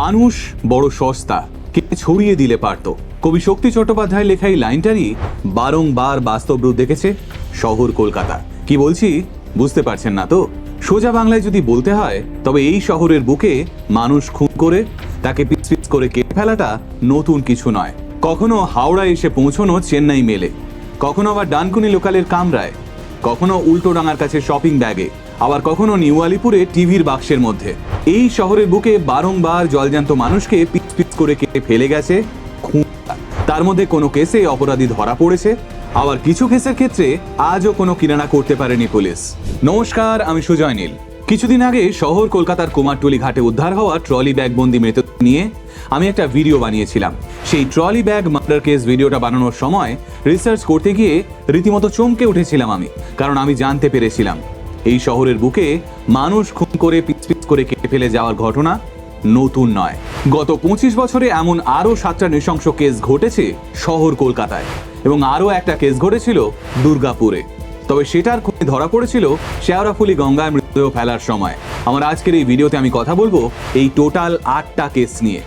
মানুষ বড় সস্তা কে ছড়িয়ে দিলে পারত। কবি শক্তি চট্টোপাধ্যায় লেখা এই লাইনটারই বারংবার বাস্তব রূপ দেখেছে শহর কলকাতা। কি বলছি? বুঝতে পারছেন না তো? সোজা বাংলায় যদি বলতে হয়, তবে এই শহরের বুকে মানুষ খুন করে, তাকে পিচ পিচ করে কেটে ফেলাটা নতুন কিছু নয়। কখনো হাওড়া এসে পৌঁছনো চেন্নাই মেলে, কখনো আবার ডানকুনি লোকালের কামরায়, কখনো উল্টো ডাঙার কাছে শপিং ব্যাগে আবার কখনো নিউ আলিপুরে টিভির বাক্সের মধ্যে। এই শহরের বুকে বারংবার জলজান্ত মানুষকে পিচ পিচ করে কেটে ফেলে গেছে? তার মধ্যে কোনো কেসে অপরাধী ধরা পড়েছে? আবার কিছু কেসের ক্ষেত্রে আজও কোনো কিনারা করতে পারেনি পুলিশ। নমস্কার, আমি সুজয় নীল। কিছুদিন আগে শহর কলকাতার কুমারটুলি ঘাটে উদ্ধার হওয়া ট্রলি ব্যাগ বন্দি মৃত নিয়ে আমি একটা ভিডিও বানিয়েছিলাম। সেই ট্রলি ব্যাগ মার্ডার কেস ভিডিওটা বানানোর সময় রিসার্চ করতে গিয়ে রীতিমতো চমকে উঠেছিলাম আমি, কারণ আমি জানতে পেরেছিলাম। এই শহরের বুকে মানুষ খুন করে পিচ পিচ করে কেটে ফেলে যাওয়ার ঘটনা নতুন নয়। গত পঁচিশ বছরে এমন আরও সাতটা নৃশংস কেস ঘটেছে শহর কলকাতায় এবং আরও একটা কেস ঘটেছিল দুর্গাপুরে। তবে সেটার খুনি ধরা পড়েছিল শেওড়াফুলি গঙ্গায় মৃতদেহ ফেলার সময়। আমার আজকের এই ভিডিওতে আমি কথা বলব এই টোটাল আটটা কেস নিয়ে।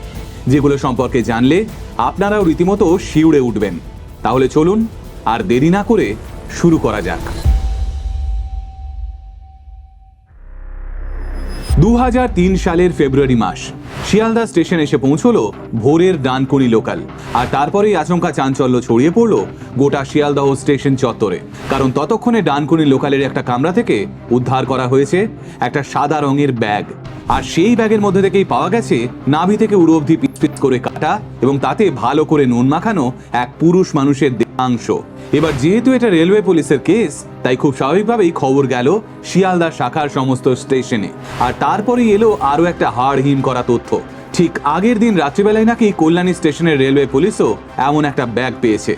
যেগুলো সম্পর্কে জানলে আপনারাও রীতিমতো শিউড়ে উঠবেন। তাহলে চলুন আর দেরি না করে শুরু করা যাক। দু হাজার তিন সালের ফেব্রুয়ারি মাস। শিয়ালদা স্টেশন এসে পৌঁছলো ভোরের ডানকুনি লোকাল। আর তারপরেই আচমকা চাঞ্চল্য ছড়িয়ে পড়ল গোটা শিয়ালদহ স্টেশন চত্বরে। কারণ ততক্ষণে ডানকুনি লোকালের একটা কামরা থেকে উদ্ধার করা হয়েছে একটা সাদা রঙের ব্যাগ। আর সেই ব্যাগের মধ্যে থেকেই পাওয়া গেছে নাভি থেকে উড়ো অবধি পিচ করে কাটা এবং তাতে ভালো করে নুন মাখানো এক পুরুষ মানুষের দেহাংশ। এবার যেহেতু এটা রেলওয়ে পুলিশের কেস, তাই খুব স্বাভাবিকভাবেই খবর গেল শিয়ালদা শাখার সমস্ত স্টেশনে। আর তারপরেই এলো আরও একটা হাড় হিম করা তথ্য। ঠিক আগের দিন রাত্রিবেলায় নাকি কল্যাণী স্টেশনের রেলওয়ে পুলিশও এমন একটা ব্যাগ পেয়েছে।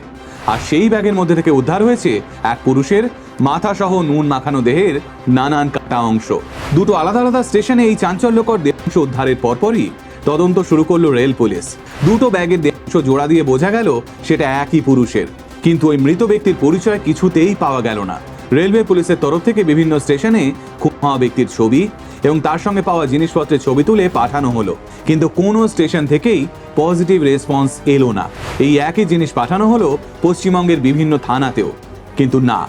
আর সেই ব্যাগের মধ্যে থেকে উদ্ধার হয়েছে এক পুরুষের মাথা সহ নুন মাখানো দেহের নানান কাটা অংশ। দুটো আলাদা আলাদা স্টেশনে এই চাঞ্চল্যকর দেহাংশ উদ্ধারের পরপরই তদন্ত শুরু করল রেল পুলিশ। দুটো ব্যাগের দেহাংশ জোড়া দিয়ে বোঝা গেল সেটা একই পুরুষের। কিন্তু ওই মৃত ব্যক্তির পরিচয় কিছুতেই পাওয়া গেল না। রেলওয়ে পুলিশের তরফ থেকে বিভিন্ন স্টেশনে হওয়া ব্যক্তির ছবি এবং তার সঙ্গে পাওয়া জিনিসপত্রের ছবি তুলে পাঠানো হলো। কিন্তু কোনো স্টেশন থেকেই পজিটিভ রেসপন্স এলো না। এই একই জিনিস পাঠানো হলো পশ্চিমবঙ্গের বিভিন্ন থানাতেও। কিন্তু না,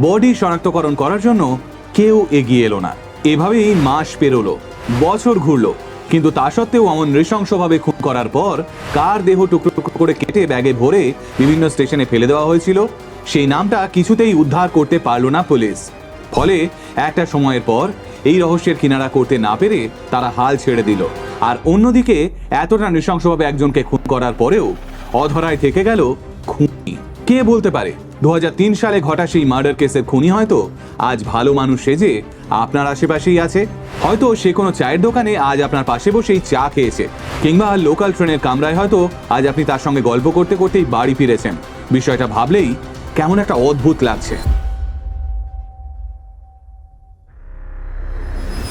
বডি শনাক্তকরণ করার জন্য কেউ এগিয়ে এলো না। এভাবেই মাস পেরোলো, বছর ঘুরলো। কিন্তু তা সত্ত্বেও অমন নৃশংসভাবে খুন করার পর কার দেহ টুকরো টুকরো করে কেটে ব্যাগে ভরে বিভিন্ন স্টেশনে ফেলে দেওয়া হয়েছিল? সেই নামটা কিছুতেই উদ্ধার করতে পারল না পুলিশ। ফলে একটা সময়ের পর এই রহস্যের কিনারা করতে না পেরে তারা হাল ছেড়ে দিল। আর অন্যদিকে এতটা নৃশংসভাবে একজনকে খুন করার পরেও অধরায় থেকে গেল খুনি। কে বলতে পারে? দু হাজার তিন সালে ঘটা সেই মার্ডার কেসের খুনি হয়তো? আজ ভালো মানুষ সেজে আপনার আশেপাশেই আছে। হয়তো সে কোনো চায়ের দোকানে আজ আপনার পাশে বসেই চা খেয়েছে। কিংবা লোকাল ট্রেনের কামরায় হয়তো আজ আপনি তার সঙ্গে গল্প করতে করতেই বাড়ি ফিরেছেন। বিষয়টা ভাবলেই কেমন একটা অদ্ভুত লাগছে।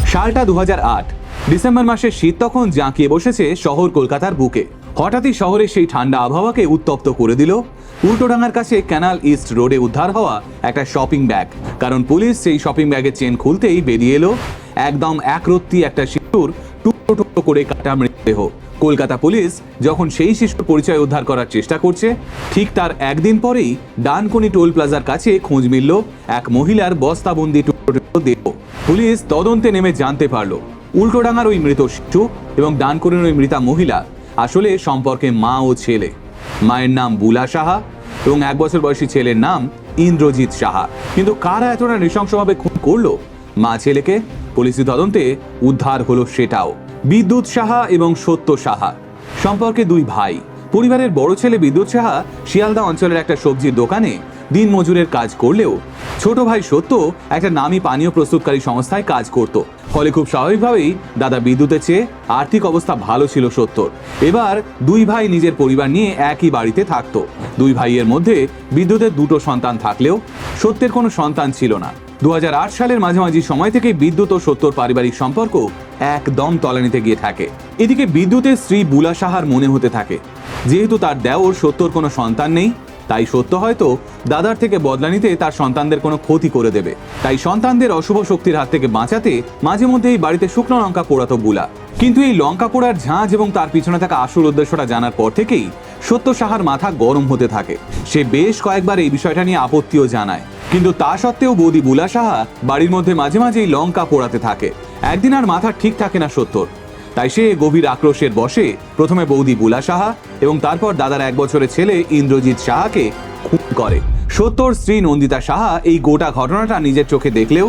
সালটা দু হাজার আট, ডিসেম্বর মাসের শীত তখন জাঁকিয়ে বসেছে শহর কলকাতার বুকে। হঠাৎই শহরের সেই ঠান্ডা আবহাওয়াকে উত্তপ্ত করে দিল। উল্টোডাঙ্গার কাছে ক্যানাল ইস্ট রোডে উদ্ধার হওয়া একটা শপিং ব্যাগ। কারণ পুলিশ সেই শপিং ব্যাগের চেন খুলতেই বেরিয়ে এলো। একদম একরত্তি একটা শিশুর টুকরো টুকরো করে কাটা মৃতদেহ। কলকাতা পুলিশ যখন সেই শিশুর পরিচয় উদ্ধার করার চেষ্টা করছে, ঠিক তার একদিন পরেই ডানকুনি টোল প্লাজার কাছে খোঁজ মিলল এক মহিলার বস্তাবন্দি টুকরো টুকরো দেহ। পুলিশ তদন্তে নেমে জানতে পারল, উল্টোডাঙ্গার ওই মৃত শিশু এবং ডানকুনির ওই মৃতা মহিলা আসলে সম্পর্কে মা ও ছেলে। মায়ের নাম বুলা সাহা এবং এক বছর বয়সী ছেলের নাম ইন্দ্রজিৎ সাহা। কিন্তু কারা এতটা নৃশংসভাবে খুন করল? মা ছেলেকে পুলিশি তদন্তে উদ্ধার হলো সেটাও। বিদ্যুৎ সাহা এবং সত্য সাহা। সম্পর্কে দুই ভাই। পরিবারের বড় ছেলে বিদ্যুৎ সাহা শিয়ালদা অঞ্চলের একটা সবজির দোকানে দিন মজুরের কাজ করলেও ছোট ভাই সত্য একটা নামী পানীয় প্রস্তুতকারী সংস্থায় কাজ করত। ফলে খুব স্বাভাবিকভাবেই দাদা বিদ্যুতের চেয়ে আর্থিক অবস্থা ভালো ছিল সত্যর এবার দুই ভাই নিজের পরিবার নিয়ে একই বাড়িতে থাকতো। দুই ভাইয়ের মধ্যে বিদ্যুতের দুটো সন্তান থাকলেও সত্যের কোনো সন্তান ছিল না। দু হাজার আট সালের মাঝামাঝি সময় থেকে বিদ্যুৎ ও সত্যর পারিবারিক সম্পর্ক একদম তলানিতে গিয়ে থাকে। এদিকে বিদ্যুতের স্ত্রী বুলা সাহার মনে হতে থাকে। যেহেতু তার দেওর সত্যর কোনো সন্তান নেই তাই সত্য হয়তো দাদার থেকে বদলা নিতে তার সন্তানদের কোনো ক্ষতি করে দেবে। তাই সন্তানদের অশুভ শক্তির হাত থেকে বাঁচাতে মাঝে মধ্যেই বাড়িতে শুকনো লঙ্কা পোড়াতো বুলা কিন্তু এই লঙ্কা পোড়ার ঝাঁজ এবং তার পিছনে থাকা আসল উদ্দেশ্যটা জানার পর থেকেই সত্য সাহার মাথা গরম হতে থাকে। সে বেশ কয়েকবার এই বিষয়টা নিয়ে আপত্তিও জানায়। কিন্তু তা সত্ত্বেও বৌদি বুলা সাহা বাড়ির মধ্যে মাঝে মাঝেই লঙ্কা পোড়াতে থাকে। একদিন আর মাথা ঠিক থাকে না সত্যর। তাই সে গভীর আক্রোশের বসে প্রথমে বৌদি বুলা সাহা এবং তারপর দাদার এক বছরের ছেলে ইন্দ্রজিৎ সাহাকে খুন করে। সত্যর স্ত্রী নন্দিতা সাহা এই গোটা ঘটনাটা নিজের চোখে দেখলেও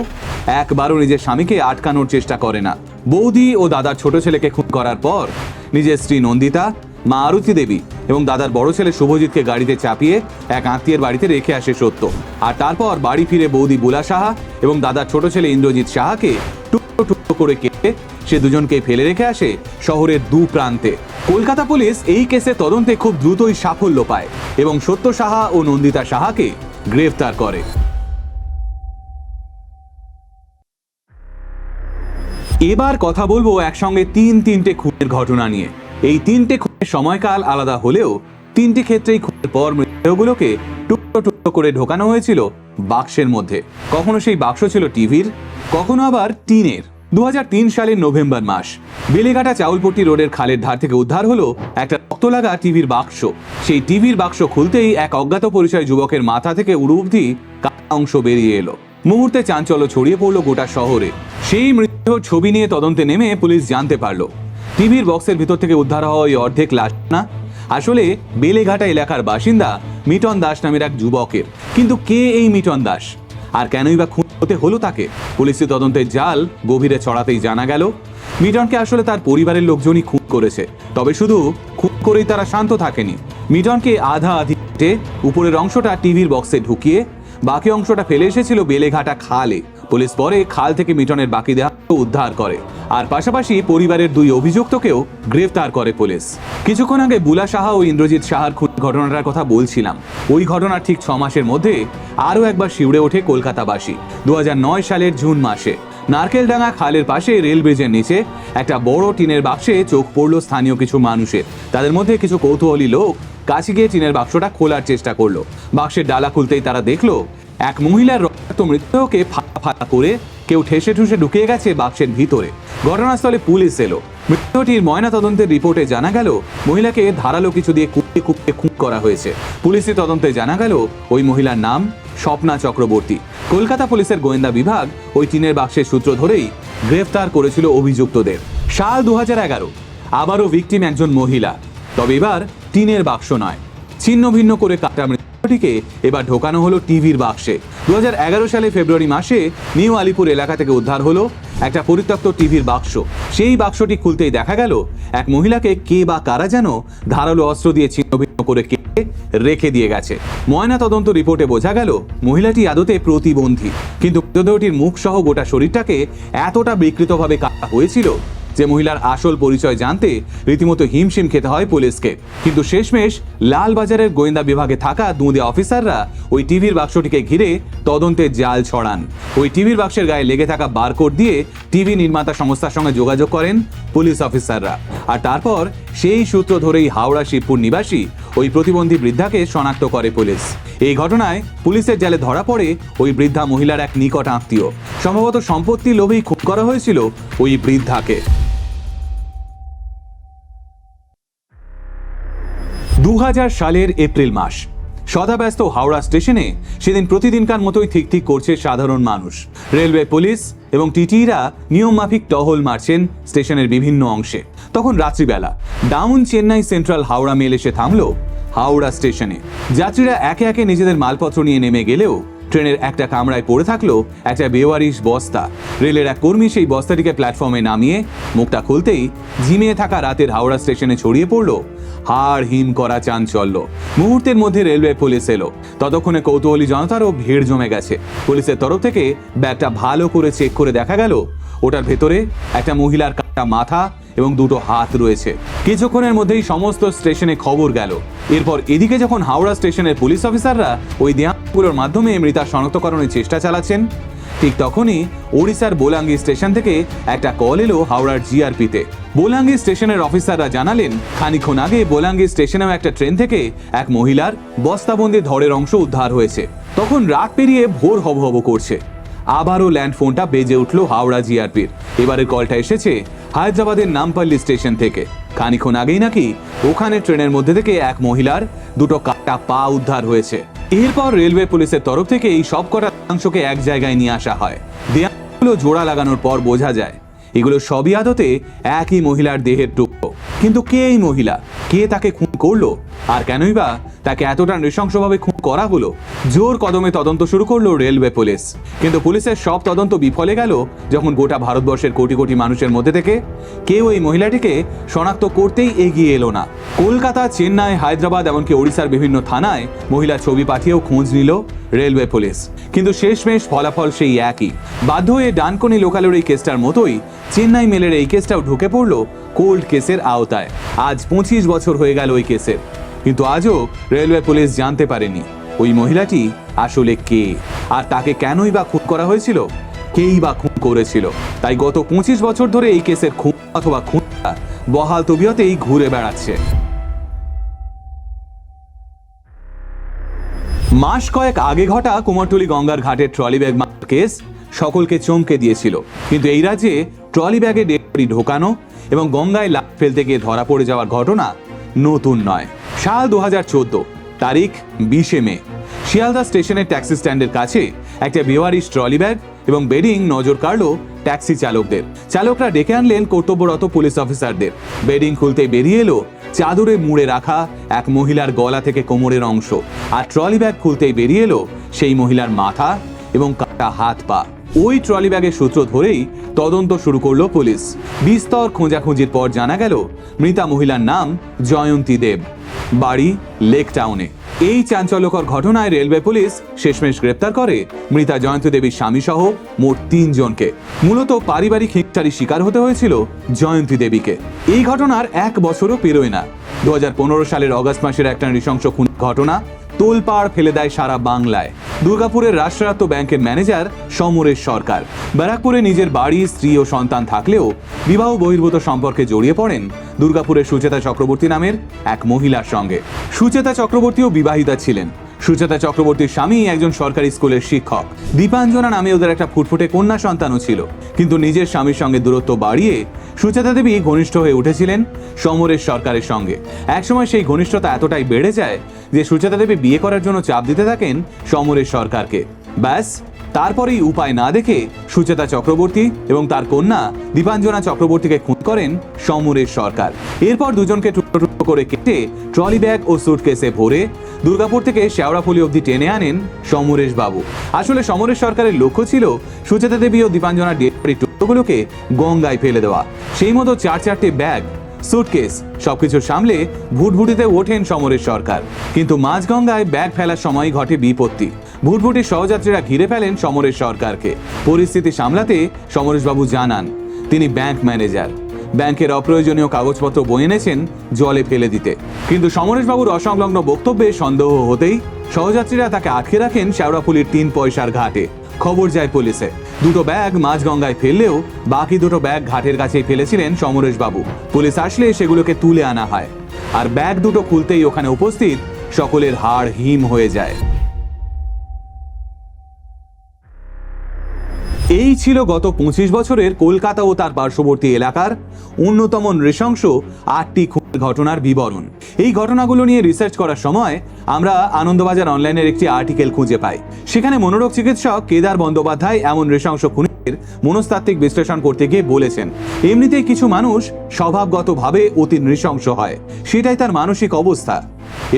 একবারও নিজের স্বামীকে আটকানোর চেষ্টা করে না। বৌদি ও দাদার ছোট ছেলেকে খুন করার পর নিজের স্ত্রী নন্দিতা, মা আরতি দেবী এবং দাদার বড় ছেলে শুভজিৎকে গাড়িতে চাপিয়ে এক আত্মীয়ের বাড়িতে রেখে আসে সত্য। আর তারপর বাড়ি ফিরে বৌদি বুলা সাহা এবং দাদার ছোট ছেলে ইন্দ্রজিৎ সাহাকে টুকরো টুকরো করে কেটে সে দুজনকে ফেলে রেখে আসে শহরের দু প্রান্তে। কলকাতা পুলিশ এই কেসে তদন্তে খুব দ্রুতই সাফল্য পায় এবং সত্য সাহা ও নন্দিতা সাহাকে গ্রেফতার করে। এবার কথা বলব একসঙ্গে তিন তিনটে খুনের ঘটনা নিয়ে। এই তিনটে খুনের সময়কাল আলাদা হলেও তিনটি ক্ষেত্রেই খুনের পর মৃতদেহগুলোকে টুকরো টুকরো করে ঢোকানো হয়েছিল বাক্সের মধ্যে। কখনো সেই বাক্স ছিল টিভির, কখনো আবার টিনের। দু সালের নভেম্বর মাস। বেলেঘাটা চাউলপট্টি রোডের খালের ধার থেকে উদ্ধার হলো একটা রক্ত লাগা টিভির বাক্স। সেই টিভির বাক্স খুলতেই এক অজ্ঞাত পরিচয় যুবকের মাথা থেকে উড়ু অবধি অংশ বেরিয়ে এলো। মুহূর্তে চাঞ্চল্য ছড়িয়ে পড়ল গোটা শহরে। সেই মৃতদেহ ছবি নিয়ে তদন্তে নেমে পুলিশ জানতে পারল। টিভির বক্সের ভিতর থেকে উদ্ধার হওয়া ওই অর্ধেক লাশ না। আসলে বেলেঘাটা এলাকার বাসিন্দা মিটন দাস নামের এক যুবকের। কিন্তু কে এই মিটন দাস? আর কেনই বা খুন হতে হলো তাকে। পুলিশি তদন্তের জাল গভীরে ছড়াতেই জানা গেল, মিডনকে আসলে তার পরিবারের লোকজনই খুন করেছে। তবে শুধু খুন করেই তারা শান্ত থাকেনি। মিডনকে আধা আধি উপরের অংশটা টিভির বক্সে ঢুকিয়ে, বাকি অংশটা ফেলে এসেছিল বেলেঘাটা খালে। পুলিশ পরে খাল থেকে মিটনের বাকি দেহ উদ্ধার করে। আর পাশাপাশি পরিবারের দুই অভিযুক্তকেও গ্রেফতার করে পুলিশ। কিছুক্ষণ আগে বুলা সাহা ও ইন্দ্রজিৎ সাহার ঘটনাটার কথা বলছিলাম। ওই ঘটনার ঠিক ছ মাসের মধ্যে আরও একবার শিউড়ে ওঠে কলকাতাবাসী। দুহাজার নয় সালের জুন মাসে নারকেলডাঙ্গা খালের পাশে রেল ব্রিজের নিচে একটা বড় টিনের বাক্সে চোখ পড়ল স্থানীয় কিছু মানুষের। তাদের মধ্যে কিছু কৌতূহলী লোক কাছে গিয়ে টিনের বাক্সটা খোলার চেষ্টা করল। বাক্সের ডালা খুলতেই তারা দেখল এক মহিলার রক্তাক্ত মৃতদেহকে ফাঁকা ফাঁকা করে কেউ ঠেসে ঠুসে ঢুকিয়ে গেছে বাক্সের ভিতরে। ঘটনাস্থলে পুলিশ এলো। মৃতদেহটির ময়নাতদন্তের রিপোর্টে জানা গেল, মহিলাকে ধারালো কিছু দিয়ে কুপিয়ে কুপিয়ে খুন করা হয়েছে। পুলিশি তদন্তে জানা গেল, ওই মহিলার নাম স্বপ্না চক্রবর্তী। কলকাতা পুলিশের গোয়েন্দা বিভাগ ওই টিনের বাক্সের সূত্র ধরেই গ্রেফতার করেছিল অভিযুক্তদের। সাল দু এগারো, আবারও ভিকটিম একজন মহিলা। তবে এবার টিনের বাক্স নয়। ছিন্ন ভিন্ন করে কাটা মৃতটিকে এবার ঢোকানো হলো টিভির বাক্সে। দু সালে ফেব্রুয়ারি মাসে নিউ আলিপুর এলাকা থেকে উদ্ধার হলো একটা পরিত্যক্ত টিভির বাক্স। সেই বাক্সটি খুলতেই দেখা গেল এক মহিলাকে কে বা কারা যেন ধারালো অস্ত্র দিয়ে ছিন্ন ভিন্ন করে কেটে রেখে দিয়ে গেছে। ময়না তদন্ত রিপোর্টে বোঝা গেল, মহিলাটি আদতে প্রতিবন্ধী। কিন্তু মৃতদেহটির মুখ সহ গোটা শরীরটাকে এতটা বিকৃতভাবে কাটা হয়েছিল যে মহিলার আসল পরিচয় জানতে রীতিমতো হিমশিম খেতে হয় পুলিশকে। কিন্তু শেষমেশ লালবাজারের গোয়েন্দা বিভাগে থাকা দুঁদে অফিসাররা ওই টিভির বাক্সটিকে ঘিরে তদন্তের জাল ছড়ান। ওই টিভির বাক্সের গায়ে লেগে থাকা বারকোড দিয়ে টিভি নির্মাতা সংস্থার সঙ্গে যোগাযোগ করেন পুলিশ অফিসাররা। আর তারপর সেই সূত্র ধরেই হাওড়া শিবপুর নিবাসী ওই প্রতিবন্ধী বৃদ্ধাকে শনাক্ত করে পুলিশ। এই ঘটনায় পুলিশের জালে ধরা পড়ে ওই বৃদ্ধা মহিলার এক নিকট আত্মীয়। সম্ভবত সম্পত্তির লোভেই খুন করা হয়েছিল ওই বৃদ্ধাকে। দু হাজার সালের এপ্রিল মাস। সদাব্যস্ত হাওড়া স্টেশনে সেদিন প্রতিদিনকার মতোই ঠিক ঠিক করছে সাধারণ মানুষ। রেলওয়ে পুলিশ এবং টিটিরা নিয়মমাফিক টহল মারছেন স্টেশনের বিভিন্ন অংশে। তখন রাত্রিবেলা down Chennai central Howrah mail এসে থামল হাওড়া স্টেশনে। যাত্রীরা একে একে নিজেদের মালপত্র নিয়ে নেমে গেলেও ট্রেনের একটা কামরায় পড়ে থাকল একটা বেওয়ারিশ বস্তা। রেলের এক কর্মী সেই বস্তাটিকে প্ল্যাটফর্মে নামিয়ে মুখটা খুলতেই ঝিমিয়ে থাকা রাতের হাওড়া স্টেশনে ছড়িয়ে পড়ল হাড় হিম করা চাঞ্চল্য। মুহূর্তের মধ্যে রেলওয়ে পুলিশ এলো। ততক্ষণে কৌতূহলী জনতারও ভিড় জমে গেছে। পুলিশের তরফ থেকে ব্যাগটা ভালো করে চেক করে দেখা গেল, ওটার ভেতরে একটা মহিলার কাটা মাথা এবং দুটো হাত রয়েছে। কিছুক্ষণের মধ্যেই সমস্ত স্টেশনে খবর গেল। এরপর এদিকে যখন হাওড়া স্টেশনের পুলিশ অফিসাররা ওই দেহাগুলোর মাধ্যমে মৃতা শনাক্তকরণের চেষ্টা চালাচ্ছেন। ঠিক তখনই ওড়িশার বোলাঙ্গি স্টেশন থেকে একটা কল এলো হাওড়ার জিআরপিতে। বোলাঙ্গি স্টেশনের অফিসাররা জানালেন খানিক্ষণ আগে বোলাঙ্গি স্টেশনেও একটা ট্রেন থেকে এক মহিলার বস্তাবন্দি ধরের অংশ উদ্ধার হয়েছে। তখন রাত পেরিয়ে ভোর হব হব করছে। আবারও ল্যান্ড ফোনটা বেজে উঠল হাওড়া জিআরপির। এবারের কলটা এসেছে হায়দ্রাবাদের নামপল্লী স্টেশন থেকে। খানিক্ষণ আগেই নাকি ওখানে ট্রেনের মধ্যে থেকে এক মহিলার দুটো কাটা পা উদ্ধার হয়েছে। এরপর রেলওয়ে পুলিশের তরফ থেকে এই সব কটা অংশকে এক জায়গায় নিয়ে আসা হয়। দেয়ালগুলো জোড়া লাগানোর পর বোঝা যায়, এগুলো সবই আদতে একই মহিলার দেহের টুকরো। কিন্তু কে এই মহিলা? কে তাকে খুন করল? আর কেনই বা তাকে এতটা নৃশংসভাবে খুন করা হলো। জোর কদমে তদন্ত শুরু করল রেলওয়ে পুলিশ। কিন্তু পুলিশের সব তদন্ত বিফলে গেল যখন গোটা ভারতবর্ষের কোটি কোটি মানুষের মধ্যে থেকে কেউ এই মহিলাটিকে শনাক্ত করতেই এগিয়ে এলো না। কলকাতা, চেন্নাই, হায়দ্রাবাদ, এমনকি ওড়িশার বিভিন্ন থানায় মহিলা ছবি পাঠিয়েও খোঁজ নিল রেলওয়ে পুলিশ। কিন্তু শেষমেশ ফলাফল সেই একই। বাধ্য হয়ে ডানকনি লোকালের এই কেসটার মতোই চেন্নাই মেলের এই কেসটাও ঢুকে পড়ল কোল্ড কেসের আওতায়। আজ পঁচিশ বছর হয়ে গেল ওই কেসের। কিন্তু আজও রেলওয়ে পুলিশ জানতে পারেনি ওই মহিলাটি আসলে কে? আর তাকে কেনই বা খুন করা হয়েছিল? কেই বা খুন করেছিল? তাই গত পঁচিশ বছর ধরে এই কেসের খুন অথবা খুনটা বহাল তবিয়তেই ঘুরে বেড়াচ্ছে। মাস কয়েক আগে ঘটা কুমারটুলি গঙ্গার ঘাটের ট্রলি ব্যাগ কেস সকলকে চমকে দিয়েছিল। কিন্তু এই রাজ্যে ট্রলি ব্যাগে ডেলিভারি ঢোকানো এবং গঙ্গায় লাফ ফেলতে গিয়ে ধরা পড়ে যাওয়ার ঘটনা নতুন নয়। সাল দু হাজার চোদ্দ, তারিখ বিশে মে। শিয়ালদা স্টেশনের ট্যাক্সি স্ট্যান্ডের কাছে একটা বেওয়ারিশ ট্রলি ব্যাগ এবং বেডিং নজর কাড়ল ট্যাক্সি চালকদের। চালকরা ডেকে আনলেন কর্তব্যরত পুলিশ অফিসারদের। বেডিং খুলতে বেরিয়ে এলো চাদরে মুড়ে রাখা এক মহিলার গলা থেকে কোমরের অংশ। আর ট্রলি ব্যাগ খুলতেই বেরিয়ে এলো সেই মহিলার মাথা এবং কাটা হাত পা। ওই ট্রলি ব্যাগের সূত্র ধরেই তদন্ত শুরু করল পুলিশ। বিস্তর খোঁজাখুঁজির পর জানা গেল, মৃতা মহিলার নাম জয়ন্তী দেব। বাড়ি লেক টাউনে। এই চাঞ্চল্যকর ঘটনায় রেলওয়ে পুলিশ শেষমেশ গ্রেপ্তার করে মৃতা জয়ন্তী দেবীর স্বামী সহ মোট তিনজনকে। মূলত পারিবারিক হিংসারই শিকার হতে হয়েছিল জয়ন্তী দেবীকে। এই ঘটনার এক বছরও পেরোয় না। দু হাজার পনেরো সালের অগস্ট মাসের একটা নৃশংস খুন ঘটনা তোলপাড় ফেলে দেয় সারা বাংলায়। দুর্গাপুরের রাষ্ট্রায়ত্ত ব্যাংকের ম্যানেজার সমরেশ সরকার। ব্যারাকপুরে নিজের বাড়ি, স্ত্রী ও সন্তান থাকলেও বিবাহ বহির্ভূত সম্পর্কে জড়িয়ে পড়েন দুর্গাপুরের সুচেতা চক্রবর্তী নামের এক মহিলার সঙ্গে। সুচেতা চক্রবর্তীও বিবাহিতা ছিলেন। সুচেতা চক্রবর্তীর স্বামী একজন সরকারি স্কুলের শিক্ষক। দীপাঞ্জনা নামে ওদের একটা ফুটফুটে কন্যা সন্তানও ছিল। কিন্তু নিজের স্বামীর সঙ্গে দূরত্ব বাড়িয়ে সুচেতা দেবী ঘনিষ্ঠ হয়ে উঠেছিলেন সমরেশ সরকারের সঙ্গে। একসময় সেই ঘনিষ্ঠতা এতটাই বেড়ে যায় যে সুচেতা দেবী বিয়ে করার জন্য চাপ দিতে থাকেন সমরেশ সরকারকে। ব্যাস, তারপরেই উপায় না দেখে সুচেতা চক্রবর্তী এবং তার কন্যা দীপাঞ্জনা চক্রবর্তীকে খুন করেন সমরেশ সরকার। এরপর দুজনকে টুকরো করে কেটে ট্রলি ব্যাগ ও সুটকেসে ভরে দুর্গাপুর থেকে শেওড়াফুলি অবধি টেনে আনেন সমরেশ বাবু আসলে সমরেশ সরকারের লক্ষ্য ছিল সুচেতা দেবী ও দীপাঞ্জনার ডেলিভারি টুকরোগুলোকে গঙ্গায় ফেলে দেওয়া। সেই মতো চার চারটে ব্যাগ, সুটকেস সবকিছু সামলে ভুটভুটিতে ওঠেন সমরেশ সরকার। কিন্তু মাঝগঙ্গায় ব্যাগ ফেলার সময় ঘটে বিপত্তি। ভুটভুটির সহযাত্রীরা ঘিরে ফেলেন সমরেশ সরকারকে। পরিস্থিতি সামলাতে সমরেশবাবু জানান, তিনি ব্যাংক ম্যানেজার। ব্যাংকের অপ্রয়োজনীয় কাগজপত্র বয়ে এনেছেন জলে ফেলে দিতে। কিন্তু সমরেশবাবুর অসংলগ্ন বক্তব্যে সন্দেহ হতেই সহযাত্রীরা তাকে আটকে রাখেন শেওড়াফুলির তিন পয়সার ঘাটে। খবর যায় পুলিশে। দুটো ব্যাগ মাঝগঙ্গায় ফেললেও বাকি দুটো ব্যাগ ঘাটের কাছেই ফেলেছিলেন সমরেশবাবু। পুলিশ আসলে সেগুলোকে তুলে আনা হয়। আর ব্যাগ দুটো খুলতেই ওখানে উপস্থিত সকলের হাড় হিম হয়ে যায়। এই ছিল গত পঁচিশ বছরের কলকাতা ও তার পার্শ্ববর্তী এলাকার অন্যতম নৃশংস আটটি ঘটনার বিবরণ। এই ঘটনাগুলো নিয়ে রিসার্চ করার সময় আমরা আনন্দবাজার অনলাইনের একটি আর্টিকেল খুঁজে পাই। সেখানে মনোরোগ চিকিৎসক কেদার বন্দ্যোপাধ্যায় এমন নৃশংস খুনের মনস্তাত্ত্বিক বিশ্লেষণ করতে গিয়ে বলেছেন, এমনিতেই কিছু মানুষ স্বভাবগতভাবে অতি নৃশংস হয়। সেটাই তার মানসিক অবস্থা।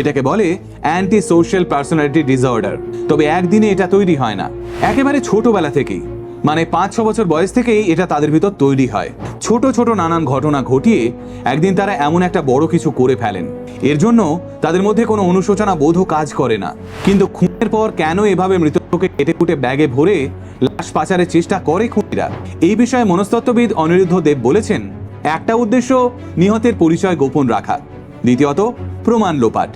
এটাকে বলে অ্যান্টি সোশ্যাল পার্সোনালিটি ডিসঅর্ডার তবে একদিনে এটা তৈরি হয় না। একেবারে ছোটবেলা থেকেই। মানে পাঁচ ছ বছর বয়স থেকেই এটা তাদের ভিতর তৈরি হয়। ছোট ছোট নানান ঘটনা ঘটিয়ে একদিন তারা এমন একটা বড় কিছু করে ফেলেন। এর জন্য তাদের মধ্যে কোনো অনুশোচনা বোধও কাজ করে না। কিন্তু খুনের পর কেন এভাবে মৃতকে কেটে কুটে ব্যাগে ভরে লাশ পাচারের চেষ্টা করে খুনিরা? এই বিষয়ে মনস্তত্ত্ববিদ অনিরুদ্ধ দেব বলেছেন, একটা উদ্দেশ্য নিহতের পরিচয় গোপন রাখা। দ্বিতীয়ত, প্রমাণ লোপাট।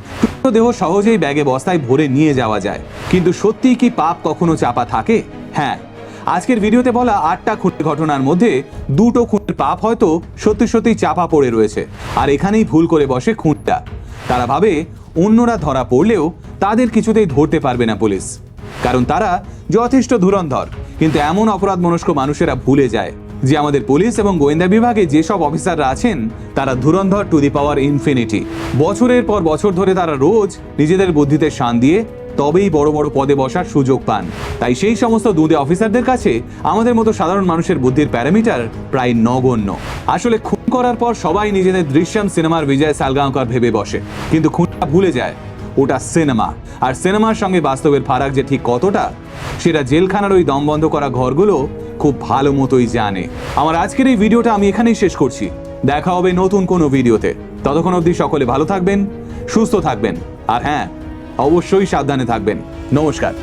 দেহ সহজেই ব্যাগে বস্তায় ভরে নিয়ে যাওয়া যায়। কিন্তু সত্যিই কি পাপ কখনো চাপা থাকে? হ্যাঁ আজকের ভিডিওতে বলা আটটা খুনের ঘটনার মধ্যে দুটো খুনের পাপ হয়তো সত্যি সত্যি চাপা পড়ে রয়েছে। আর এখানেই ভুল করে বসে খুনটা তারা ভাবে, অন্যরা ধরা পড়লেও তাদের কিছুতেই ধরতে পারবে না পুলিশ। কারণ তারা যথেষ্ট ধুরন্ধর। কিন্তু এমন অপরাধ মনস্ক মানুষেরা ভুলে যায় যে আমাদের পুলিশ এবং গোয়েন্দা বিভাগে যেসব অফিসাররা আছেন, তারা ধুরন্ধর টু দি পাওয়ার ইনফিনিটি। বছরের পর বছর ধরে তারা রোজ নিজেদের বুদ্ধিতে শান দিয়ে তবেই বড় বড় পদে বসার সুযোগ পান। তাই সেই সমস্ত দুধে অফিসারদের কাছে আমাদের মতো সাধারণ মানুষের বুদ্ধির প্যারামিটার প্রায় নগণ্য। আসলে খুন করার পর সবাই নিজেদের দৃশ্যম সিনেমার বিজয় সালগাঁওকর ভেবে বসে। কিন্তু খুনটা ভুলে যায়। ওটা সিনেমা। আর সিনেমার সঙ্গে বাস্তবের ফারাক যে ঠিক কতটা, সেটা জেলখানার ওই দম বন্ধ করা ঘরগুলো খুব ভালো মতোই জানে। আমার আজকের এই ভিডিওটা আমি এখানেই শেষ করছি। দেখা হবে নতুন কোনো ভিডিওতে। ততক্ষণ অবধি সকলে ভালো থাকবেন, সুস্থ থাকবেন। আর হ্যাঁ অবশ্যই সাবধানে থাকবেন। নমস্কার।